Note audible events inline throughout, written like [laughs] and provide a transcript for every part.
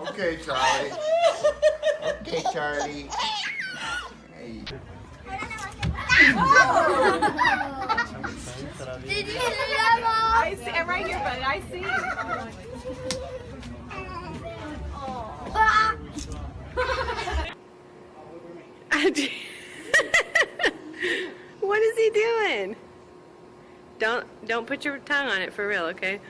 Okay, Charlie. Okay, Charlie. Hey. Did you see that, Mom? I see. I'm right here, but I see. [laughs] Don't put your tongue on it for real, okay?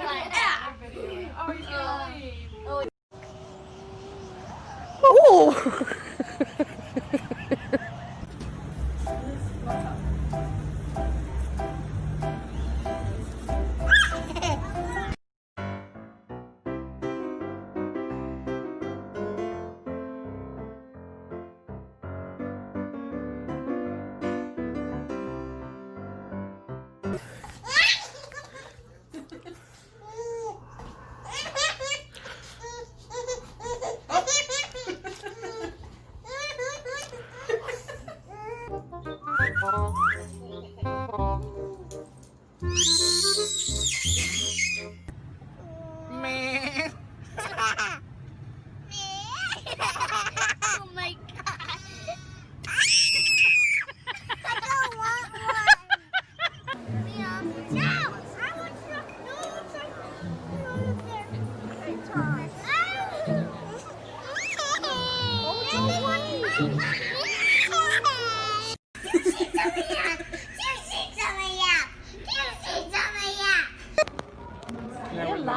Uh, oh, he's gonna leave. Oh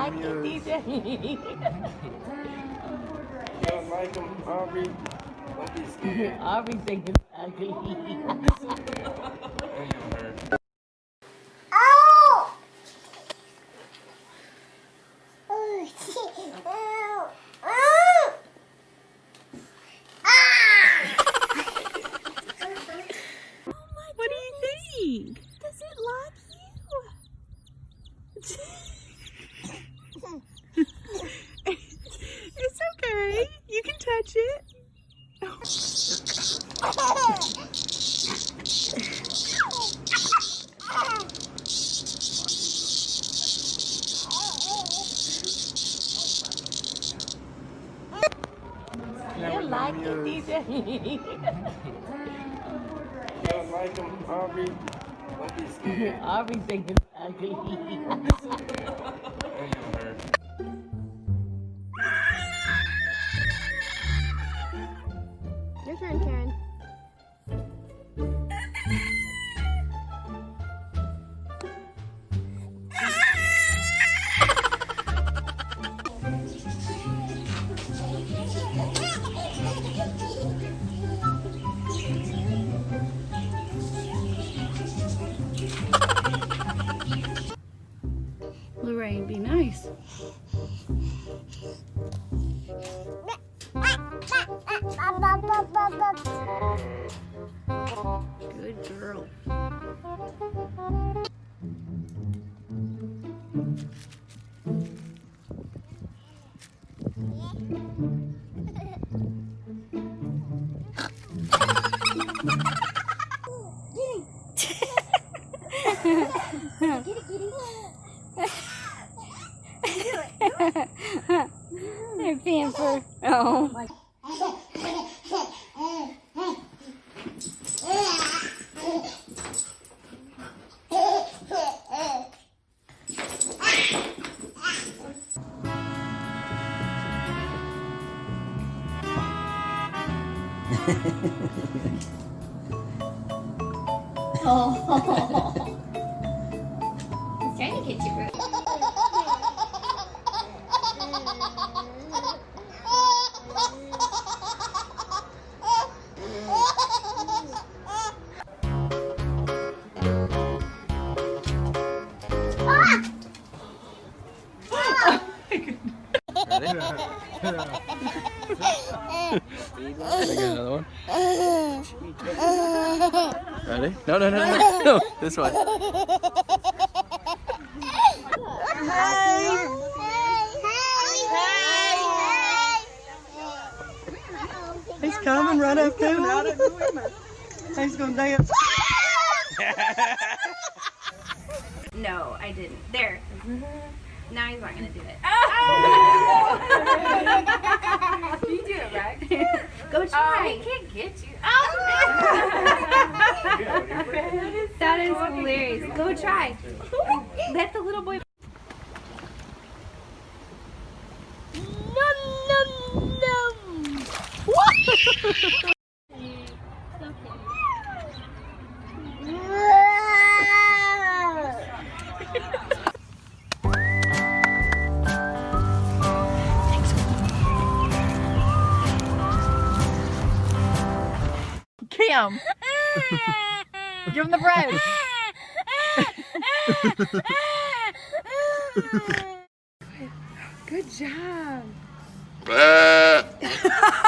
like it, DJ? You don't like him, Aubrey? Don't be scared. [laughs] Aubrey think it's ugly. [laughs] Don't get hurt. Oh! Oh! Oh! Ah! What do you think? Does it like you? [laughs] it's okay. You can touch it. You like it, DJ? You don't like him, Aubrey? [laughs] Don't be scared. Aubrey think it's ugly. [laughs] Your turn, Karen. Girl. They're [laughs] He's trying to get you, bro. Oh my goodness. Ruth. another one. Ready? No, no, no, no, no. This one. He's coming right up to him. He's gonna dance. No, I didn't. There. Mm-hmm. Now he's not gonna do it. Oh! [laughs] you do it, Rex. Go um, try. he can't get you. Oh! [laughs] that is hilarious. Go try. [laughs] Let the little boy. Num num num. Kim, give him the bread. Good job. [laughs]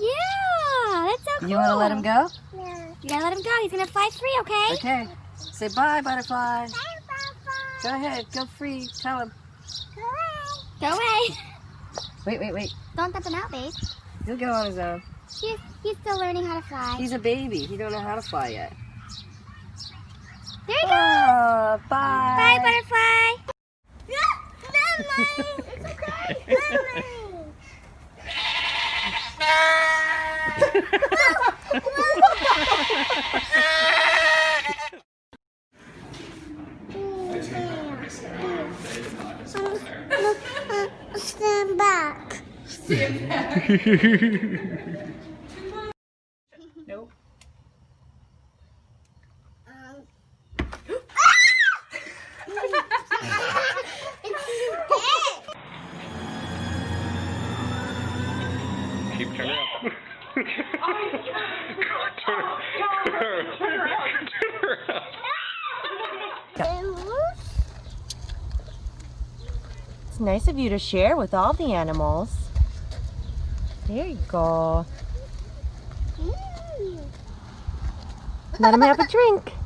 Yeah, that's so cool. You wanna let him go? Yeah. You gotta let him go. He's gonna fly free, okay? Okay. Say bye, butterfly. Bye, bye, Go ahead, go free. Tell him. bye. Go away. Wait, wait, wait. Don't dump him out, babe. He'll go on his own. He's, he's still learning how to fly. He's a baby. He don't know how to fly yet. there he goes. Oh, bye. Bye, butterfly. Mommy, it's okay. Mommy. Stand [laughs] [laughs] back. [laughs] Nope. Um. Keep turning up. It's nice of you to share with all the animals. There you go. Mm. Let him have a drink.